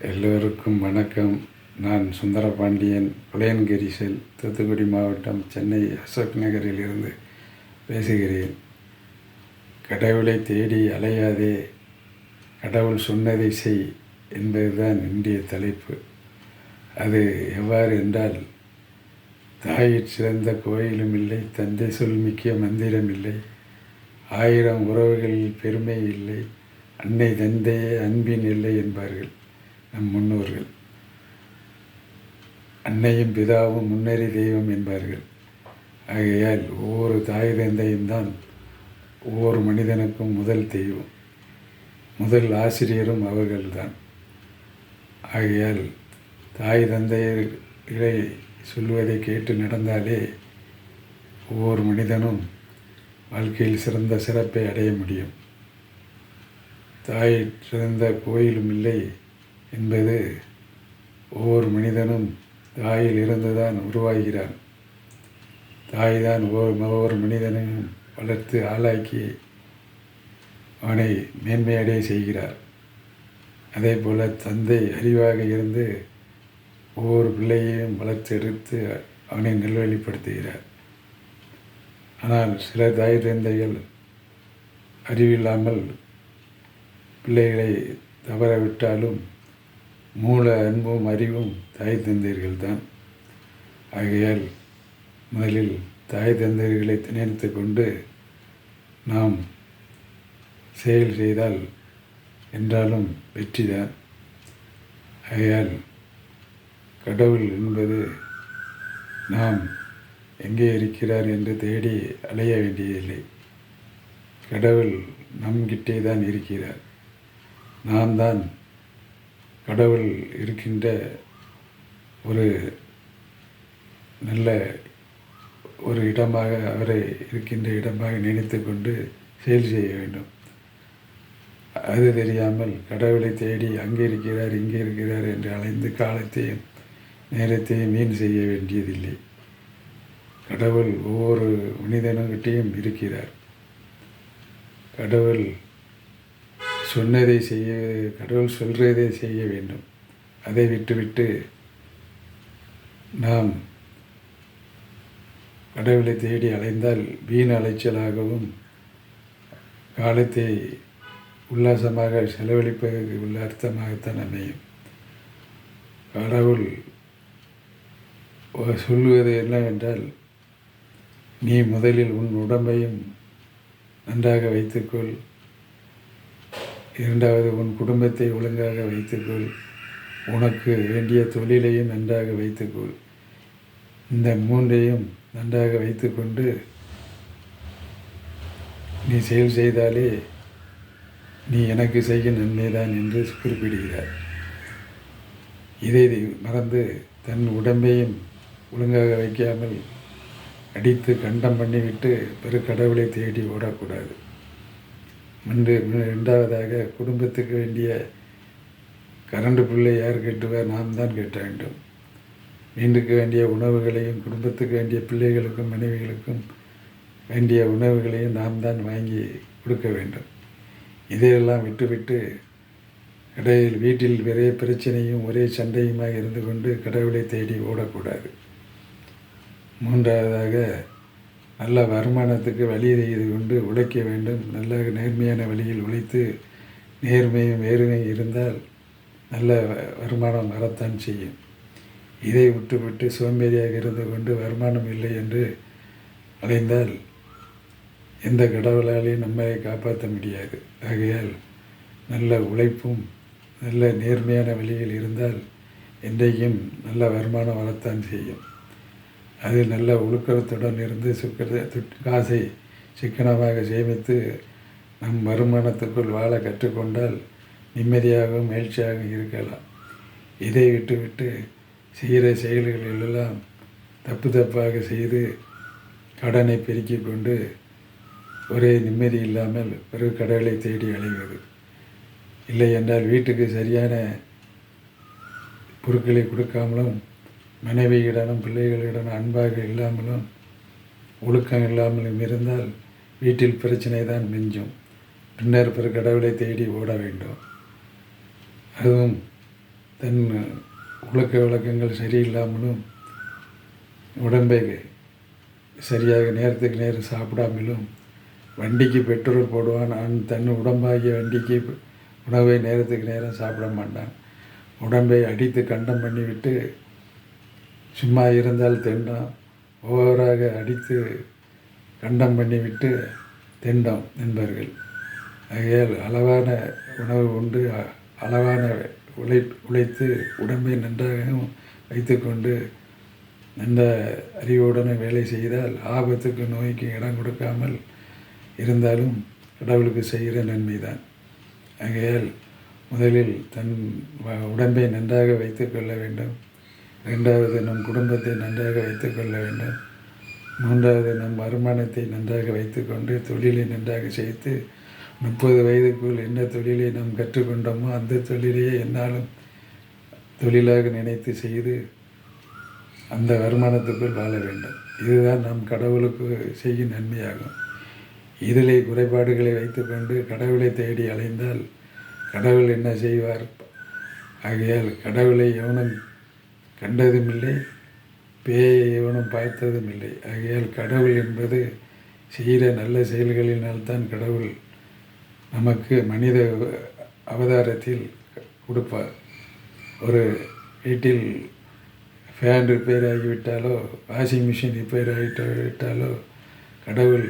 எல்லோருக்கும் வணக்கம். நான் சுந்தரபாண்டியன் புலையன்கிரிசல் தூத்துக்குடி மாவட்டம் சென்னை அசோக் நகரில் இருந்து பேசுகிறேன். கடவுளை தேடி அலையாதே கடவுள் சொன்னதை செய் என்பதுதான் இன்றைய தலைப்பு. அது எவ்வாறு என்றால் தாயிற் சிறந்த கோயிலும் இல்லை தந்தை சொல் மிக்க மந்திரம் இல்லை ஆயிரம் உறவுகளில் பெருமை இல்லை அன்னை தந்தையே அன்பின் இல்லை என்பார்கள். நம் முன்னோர்கள். அன்னையும் பிதாவும் முன்னேறி தெய்வம் என்பார்கள். ஆகையால் ஒவ்வொரு தாய் தந்தையும் தான் ஒவ்வொரு மனிதனுக்கும் முதல் தெய்வம். முதல் ஆசிரியரும் அவர்கள்தான். ஆகையால் தாய் தந்தையர்களை சொல்வதை கேட்டு நடந்தாலே ஒவ்வொரு மனிதனும் வாழ்க்கையில் சிறந்த சிறப்பை அடைய முடியும். தாய் சிறந்த கோயிலும் இல்லை என்பது ஒவ்வொரு மனிதனும் தாயில் இருந்துதான் உருவாகிறான். தாய் தான் ஒவ்வொரு ஒவ்வொரு மனிதனையும் வளர்த்து ஆளாக்கி அவனை மேன்மையடைய செய்கிறார். அதே போல் தந்தை அறிவாக இருந்து ஒவ்வொரு பிள்ளையையும் வளர்த்தெடுத்து அவனை நல்வழிப்படுத்துகிறார். ஆனால் சில தாய் தந்தைகள் அறிவில்லாமல் பிள்ளைகளை தவற விட்டாலும் மூல அன்பும் அறிவும் தாய் தந்தையர்கள் தான் ஆகையால் முதலில் தாய் தந்தையர்களை நினைத்து கொண்டு நாம் செயல் செய்தால் என்றாலும் வெற்றிதான். ஆகையால் கடவுள் என்பது நாம் எங்கே இருக்கிறார் என்று தேடி அலைய வேண்டியதில்லை. கடவுள் நம்கிட்டே தான் இருக்கிறார். நான் தான் கடவுள் இருக்கின்ற ஒரு நல்ல ஒரு இடமாக அவரை இருக்கின்ற இடமாக நினைத்து கொண்டு செயல் செய்ய வேண்டும். அது தெரியாமல் கடவுளை தேடி அங்கே இருக்கிறார் இங்கே இருக்கிறார் என்று அலைந்து காலத்தையும் நேரத்தையும் வீண் செய்ய வேண்டியதில்லை. கடவுள் ஒவ்வொரு மனிதனுக்கிட்டேயும் இருக்கிறார். கடவுள் சொன்னதை செய்ய கடவுள் சொல்கிறதை செய்ய வேண்டும். அதை விட்டுவிட்டு நாம் கடவுளை தேடி அலைந்தால் வீண் அலைச்சலாகவும் காலத்தை உல்லாசமாக செலவழிப்பதற்கு உள்ள அர்த்தமாகத்தான் அமையும். கடவுள் சொல்லுவது என்னவென்றால் நீ முதலில் உன் உடம்பையும் நன்றாக வைத்துக்கொள். இரண்டாவது உன் குடும்பத்தை ஒழுங்காக வைத்துக்கொள். உனக்கு வேண்டிய தொழிலையும் நன்றாக வைத்துக்கொள். இந்த மூன்றையும் நன்றாக வைத்துக்கொண்டு நீ செயல் செய்தாலே நீ எனக்கு செய்ய நன்மைதான் என்று குறிப்பிடுகிறார். இதை மறந்து தன் உடம்பையும் ஒழுங்காக வைக்காமல் அடித்து கண்டம் பண்ணிவிட்டு பெரு கடவுளை தேடி ஓடக்கூடாது. இரண்டாவதாக குடும்பத்துக்கு வேண்டிய கரண்டு பிள்ளை யார் கட்டுவார் நாம் தான் கட்ட வேண்டும். வீண்டுக்கு வேண்டிய உணவுகளையும் குடும்பத்துக்கு வேண்டிய பிள்ளைகளுக்கும் மனைவிகளுக்கும் வேண்டிய உணவுகளையும் நாம் தான் வாங்கி கொடுக்க வேண்டும். இதையெல்லாம் விட்டுவிட்டு இடையில் வீட்டில் ஒரே பிரச்சனையும் ஒரே சண்டையுமாக இருந்து கொண்டு கடவுளை தேடி ஓடக்கூடாது. மூன்றாவதாக நல்ல வருமானத்துக்கு வழி செய்து கொண்டு உழைக்க வேண்டும். நல்ல நேர்மையான வழியில் உழைத்து நேர்மையும் வேறுமையும் இருந்தால் நல்ல வருமானம் வரத்தான் செய்யும். இதை விட்டுவிட்டு சோம்பேறியாக இருந்து கொண்டு வருமானம் இல்லை என்று அலைந்தால் எந்த கடவுளாலையும் நம்மை காப்பாற்ற முடியாது. ஆகையால் நல்ல உழைப்பும் நல்ல நேர்மையான வழியில் இருந்தால் என்றைக்கும் நல்ல வருமானம் வரத்தான் செய்யும். அது நல்ல ஒழுக்கத்துடன் இருந்து சுக்கர காசை சிக்கனமாக சேமித்து நம் வருமானத்துக்குள் வாழ கற்றுக்கொண்டால் நிம்மதியாகவும் மகிழ்ச்சியாகவும் இருக்கலாம். இதை விட்டுவிட்டு செய்கிற செயல்களிலெல்லாம் தப்பு தப்பாக செய்து கடனை பெருக்கிக் கொண்டு ஒரே நிம்மதி இல்லாமல் பிறகு கடவுளை தேடி அலைவது. இல்லை என்றால் வீட்டுக்கு சரியான பொருட்களை கொடுக்காமலும் மனைவியிடனும் பிள்ளைகளிடம் அன்பாக இல்லாமலும் ஒழுக்கம் இல்லாமலும் இருந்தால் வீட்டில் பிரச்சனை தான் மிஞ்சும். பின்னர் பிற கடவுளை தேடி ஓட வேண்டும். அதுவும் தன் ஒழுக்க வழக்கங்கள் சரியில்லாமலும் உடம்பை சரியாக நேரத்துக்கு நேரம் சாப்பிடாமலும் வண்டிக்கு பெட்ரோல் போடுவான். அவன் தன் உடம்பாகிய வண்டிக்கு உணவை நேரத்துக்கு நேரம் சாப்பிட மாட்டான். உடம்பை அடித்து கண்டம் பண்ணிவிட்டு சும்மா இருந்தால் தெண்டம். ஓவராக அடித்து கண்டம் பண்ணிவிட்டு தெண்டம் என்பார்கள். ஆகையால் அளவான உணவு உண்டு அளவான உழை உழைத்து உடம்பை நன்றாகவும் வைத்துக்கொண்டு நல்ல அறிவுடன் வேலை செய்தால் ஆபத்துக்கு நோய்க்கு இடம் கொடுக்காமல் இருந்தாலும் கடவுளுக்கு செய்கிற நன்மைதான். ஆகையால் முதலில் தன் உடம்பை நன்றாக வைத்துக்கொள்ள வேண்டும். இரண்டாவது நம் குடும்பத்தை நன்றாக வைத்துக்கொள்ள வேண்டும். மூன்றாவது நம் வருமானத்தை நன்றாக வைத்துக்கொண்டு தொழிலை நன்றாக செய்து முப்பது வயதுக்குள் என்ன தொழிலை நாம் கற்றுக்கொண்டோமோ அந்த தொழிலையே என்னாலும் தொழிலாக நினைத்து செய்து அந்த வருமானத்துக்குள் வாழ வேண்டும். இதுதான் நாம் கடவுளுக்கு செய்யும் நன்மையாகும். இதிலே குறைபாடுகளை வைத்துக்கொண்டு கடவுளை தேடி அலைந்தால் கடவுள் என்ன செய்வார்? ஆகையால் கடவுளை எவனும் கண்டதும் இல்லை பேயை எவனும் பார்த்ததும் இல்லை ஆகையால் கடவுள் என்பது செய்கிற நல்ல செயல்களினால்தான் கடவுள் நமக்கு மனித அவதாரத்தில் கொடுப்பார். ஒரு வீட்டில் ஃபேன் ரிப்பேர் ஆகிவிட்டாலோ வாஷிங் மிஷின் ரிப்பேர் ஆகிட்டு விட்டாலோ கடவுள்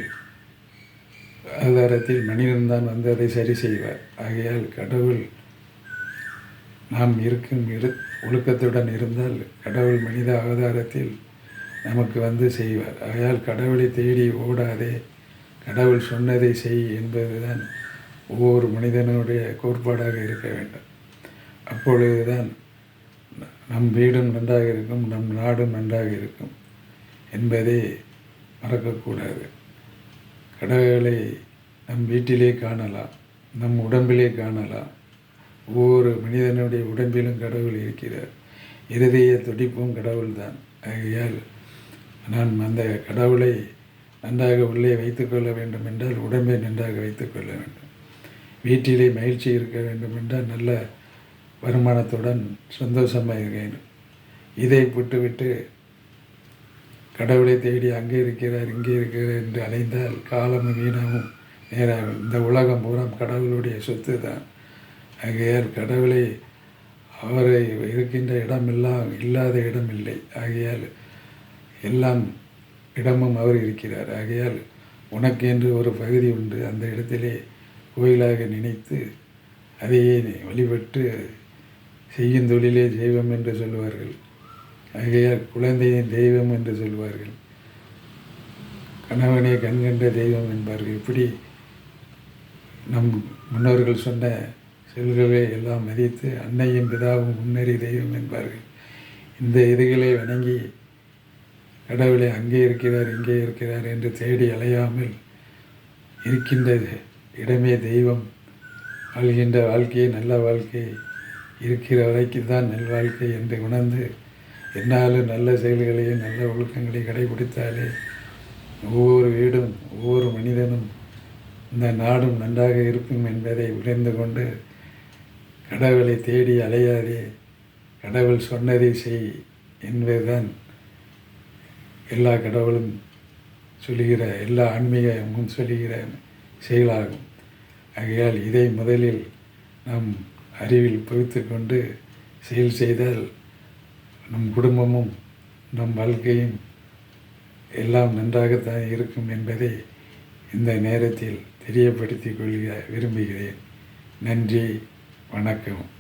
அவதாரத்தில் மனிதன்தான் வந்து அதை சரி செய்வார். ஆகையால் கடவுள் நாம் இருக்கும் இரு ஒழுக்கத்துடன் இருந்தால் கடவுள் மனித அவதாரத்தில் நமக்கு வந்து செய்வார். ஆகையால் கடவுளை தேடி ஓடாதே. கடவுள் சொன்னதை செய் என்பதுதான் ஒவ்வொரு மனிதனுடைய கோட்பாடாக இருக்க வேண்டும். அப்பொழுதுதான் நம் வீடும் நன்றாக இருக்கும் நம் நாடும் நன்றாக இருக்கும் என்பதை மறக்கக்கூடாது. கடவுளை நம் வீட்டிலே காணலாம் நம் உடம்பிலே காணலாம் ஒவ்வொரு மனிதனுடைய உடம்பிலும் கடவுள் இருக்கிறார். இருதய துடிப்பும் கடவுள்தான். ஆகையால் நான் அந்த கடவுளை நன்றாக உள்ளே வைத்துக்கொள்ள வேண்டும் என்றால் உடம்பை நன்றாக வைத்துக்கொள்ள வேண்டும். வீட்டிலே மகிழ்ச்சி இருக்க வேண்டும் என்றால் நல்ல வருமானத்துடன் சந்தோஷமாக இருக்க வேண்டும். இதை விட்டுவிட்டு கடவுளை தேடி அங்கே இருக்கிறார் இங்கே இருக்கிறார் என்று அலைந்தால் காலமும் வீணாகவும் நேராகும் இந்த உலகம் பூரா கடவுளுடைய சொத்து தான் ஆகையால் கடவுளை அவரை இருக்கின்ற இடமெல்லாம் இல்லாத இடம் இல்லை ஆகையால் எல்லாம் இடமும் அவர் இருக்கிறார். ஆகையால் உனக்கு என்று ஒரு பகுதி உண்டு. அந்த இடத்திலே கோயிலாக நினைத்து அதையே வழிபட்டு செய்யும் தொழிலே தெய்வம் என்று சொல்வார்கள். ஆகையால் குழந்தையின் தெய்வம் என்று சொல்வார்கள். கணவனே கண்கண்ட தெய்வம் என்பார்கள். இப்படி நம் முன்னோர்கள் சொன்ன செல்கவே எல்லாம் மதித்து அன்னையும் பிதாவும் முன்னறி தெய்வம் என்பார்கள். இந்த இதுகளை வணங்கி கடவுளை அங்கே இருக்கிறார் இங்கே இருக்கிறார் என்று தேடி அலையாமல் இருக்கின்ற இடமே தெய்வம். வாழ்கின்ற வாழ்க்கையே நல்ல வாழ்க்கை இருக்கிற வரைக்கும் தான் நல்வாழ்க்கை என்று உணர்ந்து என்னாலும் நல்ல செயல்களையும் நல்ல ஒழுக்கங்களை கடைபிடித்தாலே ஒவ்வொரு வீடும் ஒவ்வொரு மனிதனும் இந்த நாடும் நன்றாக இருக்கும் என்பதை உணர்ந்து கொண்டு கடவுளை தேடி அலையாதே. கடவுள் சொன்னதை செய் என்பதுதான் எல்லா கடவுளும் சொல்லுகிற எல்லா ஆன்மீகமும் சொல்லுகிற செயலாகும். ஆகையால் இதை முதலில் நாம் அறிவில் பகுத்து கொண்டு செயல் செய்தால் நம் குடும்பமும் நம் வாழ்க்கையும் எல்லாம் நன்றாகத்தான் இருக்கும் என்பதை இந்த நேரத்தில் தெரியப்படுத்திக் கொள்க விரும்புகிறேன். நன்றி. வணக்கம்.